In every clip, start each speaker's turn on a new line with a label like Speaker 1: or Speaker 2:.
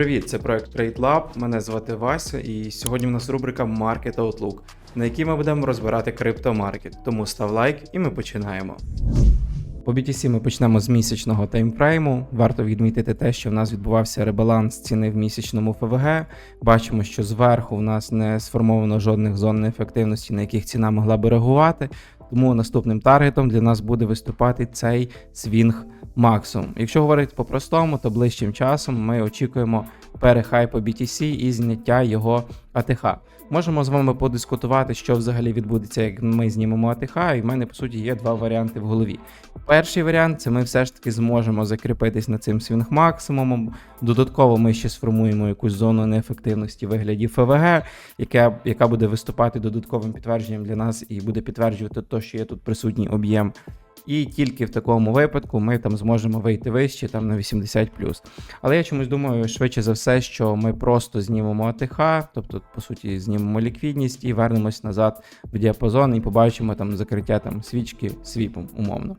Speaker 1: Привіт, це проект TradeLab. Мене звати Вася, і сьогодні в нас рубрика Market Outlook, на якій ми будемо розбирати криптомаркет. Тому став лайк і ми починаємо. По BTC ми почнемо з місячного таймфрейму. Варто відмітити те, що в нас відбувався ребаланс ціни в місячному ФВГ. Бачимо, що зверху в нас не сформовано жодних зон неефективності, на яких ціна могла би реагувати. Тому наступним таргетом для нас буде виступати цей свінг максимум. Якщо говорити по-простому, то ближчим часом ми очікуємо перехай по BTC і зняття його АТХ. Можемо з вами подискутувати, що взагалі відбудеться, як ми знімемо АТХ, і в мене по суті є два варіанти в голові. Перший варіант це ми все ж таки зможемо закріпитись над цим свінг максимумом. Додатково ми ще сформуємо якусь зону неефективності в вигляді ФВГ, яка, яка буде виступати додатковим підтвердженням для нас і буде підтверджувати те, що є тут присутній об'єм. І тільки в такому випадку ми там зможемо вийти вище там на 80 Але я чомусь думаю, швидше за все, що ми просто знімемо АТХ, тобто, по суті, знімемо ліквідність і вернемось назад в діапазон і побачимо там закриття там свічки свіпом, умовно.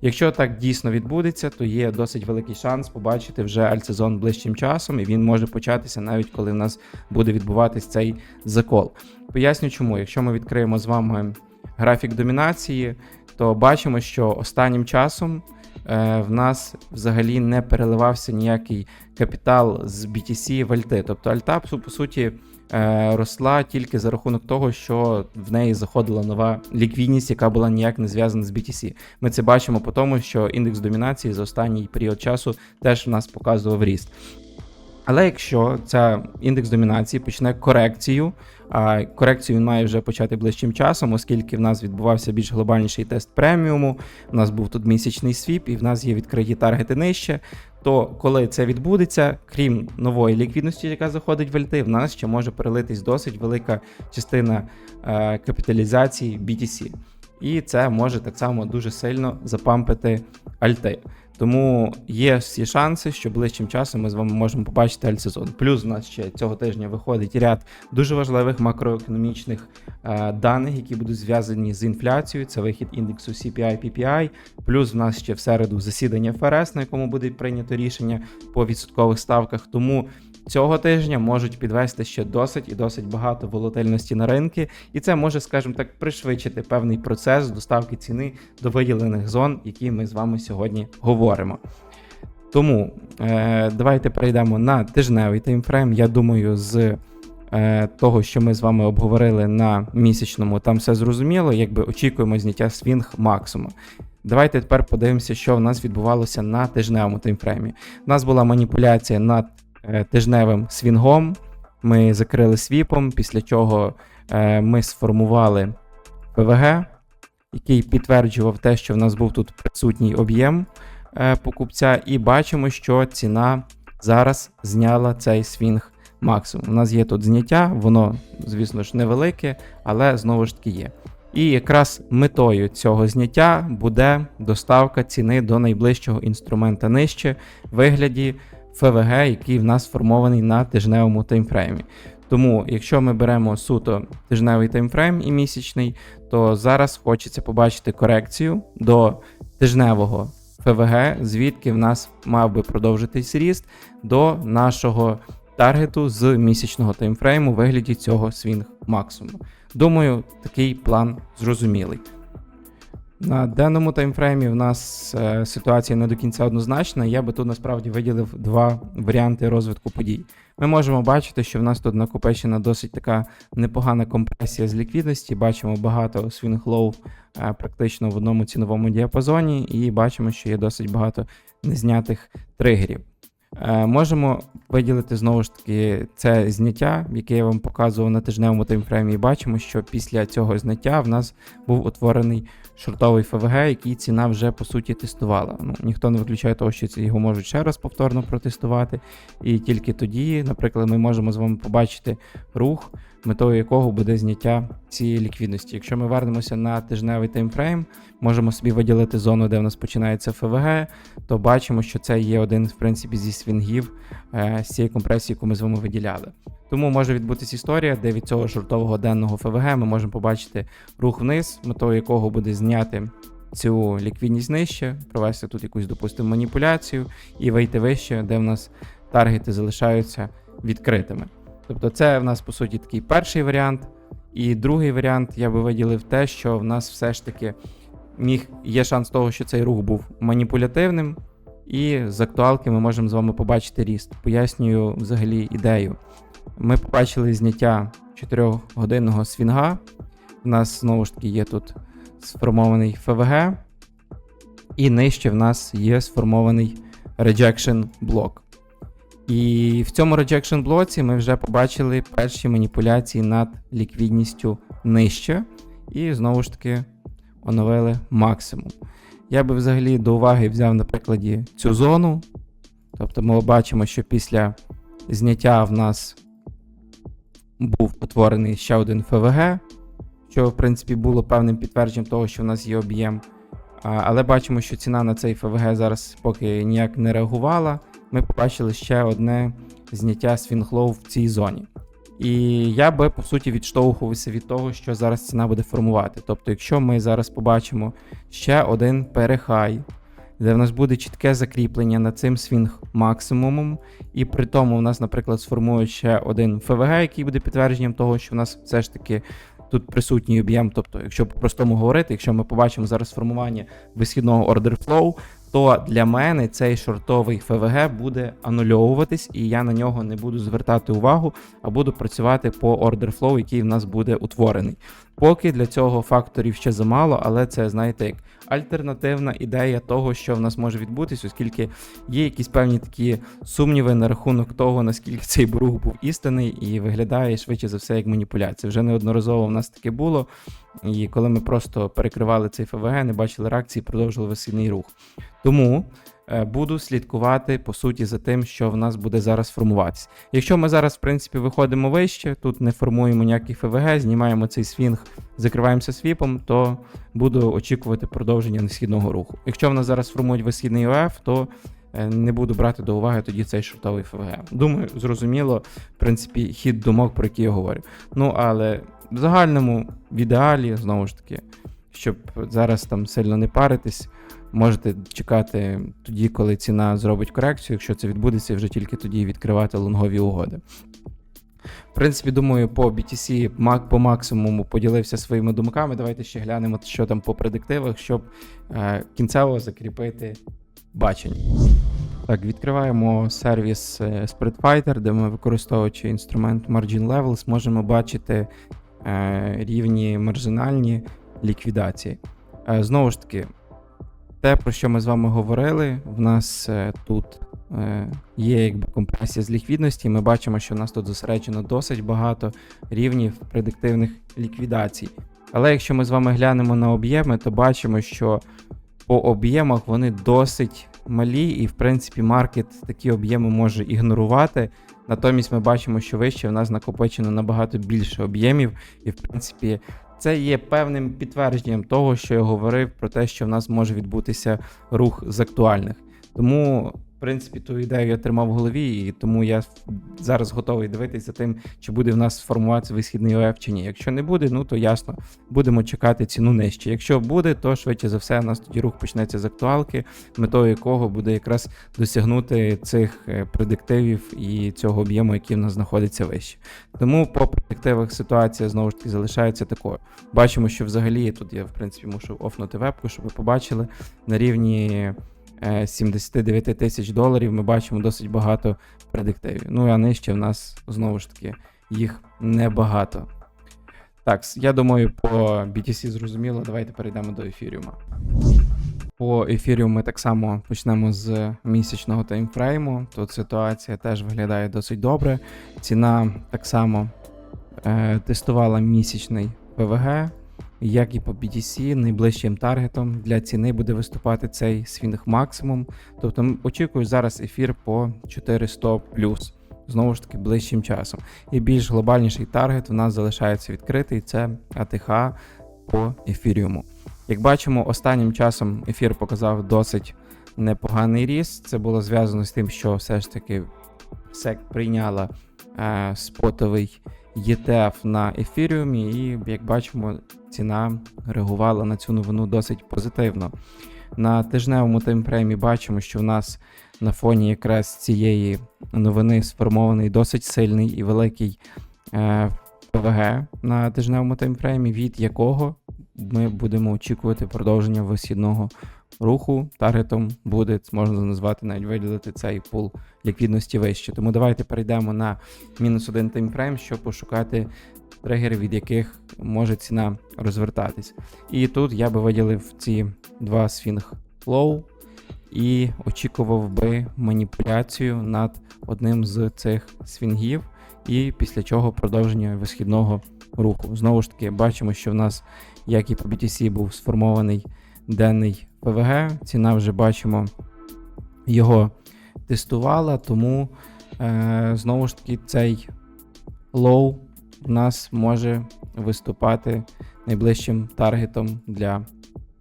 Speaker 1: Якщо так дійсно відбудеться, то є досить великий шанс побачити вже альтсезон ближчим часом, і він може початися навіть коли в нас буде відбуватись цей закол. Поясню, чому, якщо ми відкриємо з вами графік домінації, то бачимо, що останнім часом е, в нас взагалі не переливався ніякий капітал з BTC в альти. Тобто альта, по суті, е, росла тільки за рахунок того, що в неї заходила нова ліквідність, яка була ніяк не зв'язана з BTC. Ми це бачимо по тому, що індекс домінації за останній період часу теж в нас показував ріст. Але якщо ця індекс домінації почне корекцію, а корекцію він має вже почати ближчим часом, оскільки в нас відбувався більш глобальніший тест преміуму, у нас був тут місячний свіп, і в нас є відкриті таргети нижче. То коли це відбудеться, крім нової ліквідності, яка заходить в альти, в нас ще може перелитись досить велика частина е, капіталізації BTC. І це може так само дуже сильно запампити альти. Тому є всі шанси, що ближчим часом ми з вами можемо побачити альтсезон. Плюс у нас ще цього тижня виходить ряд дуже важливих макроекономічних е, даних, які будуть зв'язані з інфляцією. Це вихід індексу CPI PPI. Плюс в нас ще в середу засідання ФРС, на якому буде прийнято рішення по відсоткових ставках. Тому цього тижня можуть підвести ще досить і досить багато волатильності на ринки, і це може, скажімо так, пришвидшити певний процес доставки ціни до виділених зон, які ми з вами сьогодні говоримо. Тому е, давайте перейдемо на тижневий таймфрейм. Я думаю, з е, того, що ми з вами обговорили на місячному, там все зрозуміло, якби очікуємо зняття свінг максимум. Давайте тепер подивимося, що в нас відбувалося на тижневому таймфреймі. У нас була маніпуляція над тижневим свінгом. Ми закрили свіпом, після чого е, ми сформували ПВГ, який підтверджував те, що в нас був тут присутній об'єм е, покупця, і бачимо, що ціна зараз зняла цей свінг максимум. У нас є тут зняття, воно, звісно ж, невелике, але знову ж таки є. І якраз метою цього зняття буде доставка ціни до найближчого інструмента нижче в вигляді ФВГ, який в нас сформований на тижневому таймфреймі. Тому, якщо ми беремо суто тижневий таймфрейм і місячний, то зараз хочеться побачити корекцію до тижневого ФВГ, звідки в нас мав би продовжитись ріст до нашого таргету з місячного таймфрейму у вигляді цього свінг максимуму. Думаю, такий план зрозумілий. На даному таймфреймі в нас е, ситуація не до кінця однозначна. Я би тут насправді виділив два варіанти розвитку подій. Ми можемо бачити, що в нас тут накопичена досить така непогана компресія з ліквідності. Бачимо багато свінг-лоу е, практично в одному ціновому діапазоні, і бачимо, що є досить багато незнятих тригерів. Е, можемо виділити знову ж таки це зняття, яке я вам показував на тижневому таймфреймі, і бачимо, що після цього зняття в нас був утворений шортовий ФВГ, який ціна вже по суті тестувала. Ну, Ніхто не виключає того, що його можуть ще раз повторно протестувати. І тільки тоді, наприклад, ми можемо з вами побачити рух, метою якого буде зняття цієї ліквідності. Якщо ми вернемося на тижневий таймфрейм, можемо собі виділити зону, де в нас починається ФВГ, то бачимо, що це є один в принципі зі свінгів е, з цієї компресії, яку ми з вами виділяли. Тому може відбутися історія, де від цього шортового денного ФВГ ми можемо побачити рух вниз, метою якого буде зняти цю ліквідність нижче, провести тут якусь, допустимо, маніпуляцію і вийти вище, де в нас таргети залишаються відкритими. Тобто, це в нас по суті такий перший варіант. І другий варіант я би виділив те, що в нас все ж таки міг є шанс того, що цей рух був маніпулятивним, і з актуалки ми можемо з вами побачити ріст. Пояснюю взагалі ідею. Ми побачили зняття 4-годинного свінга. У нас знову ж таки є тут сформований ФВГ, і нижче в нас є сформований rejection блок. І в цьому rejection блоці ми вже побачили перші маніпуляції над ліквідністю нижче. І знову ж таки оновили максимум. Я би взагалі до уваги взяв на прикладі цю зону. Тобто ми бачимо, що після зняття в нас був утворений ще один ФВГ, що в принципі було певним підтвердженням того, що в нас є об'єм. Але бачимо, що ціна на цей ФВГ зараз поки ніяк не реагувала. Ми побачили ще одне зняття свінглоу в цій зоні. І я би по суті відштовхувався від того, що зараз ціна буде формувати. Тобто, якщо ми зараз побачимо ще один перехай, де в нас буде чітке закріплення над цим свінг максимумом, і при тому в нас, наприклад, сформує ще один ФВГ, який буде підтвердженням того, що в нас все ж таки тут присутній об'єм. Тобто, якщо по-простому говорити, якщо ми побачимо зараз формування висхідного order flow, то для мене цей шортовий ФВГ буде анульовуватись, і я на нього не буду звертати увагу, а буду працювати по ордерфлоу, який в нас буде утворений. Поки для цього факторів ще замало, але це, знаєте, як альтернативна ідея того, що в нас може відбутись, оскільки є якісь певні такі сумніви на рахунок того, наскільки цей рух був істинний, і виглядає швидше за все як маніпуляція. Вже неодноразово в нас таке було. І коли ми просто перекривали цей ФВГ, не бачили реакції, продовжили весільний рух. Тому буду слідкувати по суті за тим, що в нас буде зараз формуватися. Якщо ми зараз, в принципі, виходимо вище, тут не формуємо ніякий ФВГ, знімаємо цей свінг, закриваємося свіпом, то буду очікувати продовження несхідного руху. Якщо в нас зараз формують висхідний ОФ, то е, не буду брати до уваги тоді цей шортовий ФВГ. Думаю, зрозуміло, в принципі, хід думок, про які я говорю. Ну, але в загальному, в ідеалі, знову ж таки, щоб зараз там сильно не паритись, можете чекати тоді, коли ціна зробить корекцію. Якщо це відбудеться, вже тільки тоді відкривати лонгові угоди. В принципі, думаю, по BTC по максимуму поділився своїми думками. Давайте ще глянемо, що там по предиктивах, щоб е, кінцево закріпити бачення. Так, відкриваємо сервіс е, SpreadFighter, де ми, використовуючи інструмент Margin Levels, можемо бачити е, рівні маржинальні ліквідації. Знову ж таки, те, про що ми з вами говорили, в нас е, тут е, є якби компресія з ліквідності. Ми бачимо, що в нас тут зосереджено досить багато рівнів предиктивних ліквідацій. Але якщо ми з вами глянемо на об'єми, то бачимо, що по об'ємах вони досить малі, і в принципі маркет такі об'єми може ігнорувати. Натомість ми бачимо, що вище в нас накопичено набагато більше об'ємів, і в принципі це є певним підтвердженням того, що я говорив про те, що в нас може відбутися рух з актуальних. Тому, принципі, ту ідею я тримав в голові, і тому я зараз готовий дивитися за тим, чи буде в нас формуватися висхідний ОФ чи ні. Якщо не буде, ну то ясно, будемо чекати ціну нижче. Якщо буде, то швидше за все, у нас тоді рух почнеться з актуалки, метою якого буде якраз досягнути цих е, предиктивів і цього об'єму, який в нас знаходиться вище. Тому по предиктивах ситуація знову ж таки залишається такою. Бачимо, що взагалі тут я в принципі мушу офнути вебку, щоб ви побачили на рівні. Е, 79 тисяч доларів ми бачимо досить багато предиктивів. Ну а нижче в нас знову ж таки їх небагато. Так, я думаю, по BTC зрозуміло. Давайте перейдемо до ефіріума. По ефіріуму ми так само почнемо з місячного таймфрейму. Тут ситуація теж виглядає досить добре. Ціна так само е, тестувала місячний ПВГ, як і по BTC, найближчим таргетом для ціни буде виступати цей свінг максимум. Тобто очікую зараз ефір по 400 знову ж таки ближчим часом. І більш глобальніший таргет в нас залишається відкритий це АТХ по ефіріуму. Як бачимо, останнім часом ефір показав досить непоганий ріст. Це було зв'язано з тим, що все ж таки SEC прийняла е, спотовий ETF на ефіріумі, і як бачимо, ціна реагувала на цю новину досить позитивно. На тижневому таймфреймі бачимо, що в нас на фоні якраз цієї новини сформований досить сильний і великий е, ПВГ на тижневому таймфреймі, від якого ми будемо очікувати продовження висхідного руху. Таргетом буде, можна назвати, навіть виділити цей пул ліквідності вище. Тому давайте перейдемо на мінус один таймфрейм, щоб пошукати тригери, від яких може ціна розвертатись. І тут я би виділив ці два свінг лоу і очікував би маніпуляцію над одним з цих свінгів, і після чого продовження висхідного руху. Знову ж таки, бачимо, що в нас, як і по BTC, був сформований денний ПВГ. Ціна вже бачимо його тестувала, тому е, знову ж таки цей лоу в нас може виступати найближчим таргетом для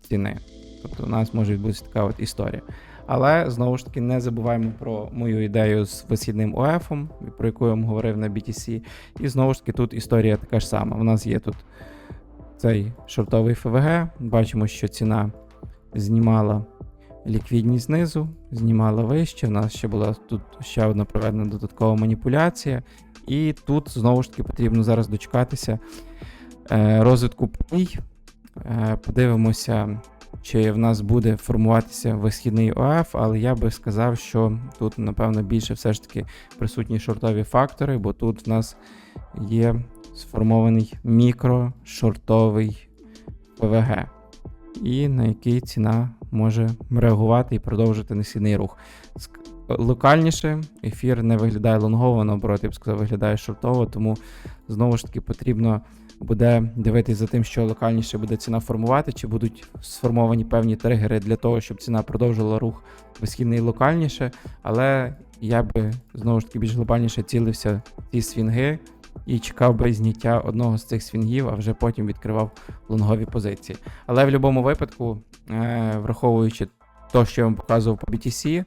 Speaker 1: ціни. Тобто у нас може відбутися така от історія. Але знову ж таки не забуваємо про мою ідею з висхідним ОФ, про яку я вам говорив на BTC. І знову ж таки тут історія така ж сама. У нас є тут цей шортовий ФВГ. Бачимо, що ціна знімала ліквідність знизу, знімала вище. У нас ще була тут ще одна проведена додаткова маніпуляція. І тут знову ж таки потрібно зараз дочекатися е, розвитку подій. Е, подивимося, чи в нас буде формуватися висхідний ОФ, але я би сказав, що тут, напевно, більше все ж таки присутні шортові фактори, бо тут в нас є сформований мікрошортовий ПВГ, і на який ціна може реагувати і продовжити несхідний рух. Локальніше ефір не виглядає лонгово, наоборот, я б сказав, виглядає шортово, тому знову ж таки потрібно буде дивитись за тим, що локальніше буде ціна формувати, чи будуть сформовані певні тригери для того, щоб ціна продовжила рух висхідний локальніше. Але я би знову ж таки більш глобальніше цілився ці свінги і чекав би зняття одного з цих свінгів, а вже потім відкривав лонгові позиції. Але в будь-якому випадку, е, враховуючи те, що я вам показував по BTC,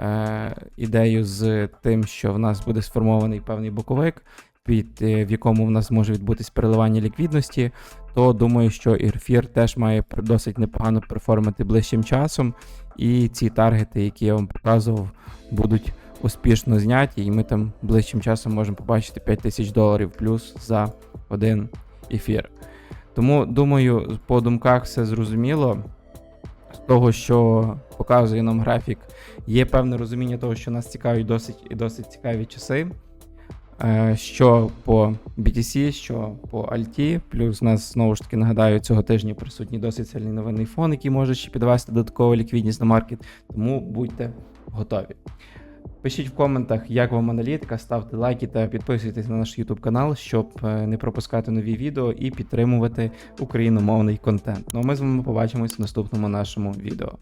Speaker 1: е, ідею з тим, що в нас буде сформований певний боковик, під е, в якому в нас може відбутись переливання ліквідності, то думаю, що ефір теж має досить непогано перформити ближчим часом. І ці таргети, які я вам показував, будуть успішно зняті, і ми там ближчим часом можемо побачити 5 тисяч доларів плюс за один ефір. Тому думаю, по думках все зрозуміло. З того, що показує нам графік, є певне розуміння того, що нас цікаві досить і досить цікаві часи. Е, Що по BTC, що по AlT. плюс нас знову ж таки нагадаю, цього тижня присутній досить сильний новинний фон, який може ще підвести додаткову ліквідність на маркет. Тому будьте готові. Пишіть в коментах, як вам аналітика, ставте лайки та підписуйтесь на наш YouTube канал, щоб е, не пропускати нові відео і підтримувати україномовний контент. Ну а ми з вами побачимось в наступному нашому відео.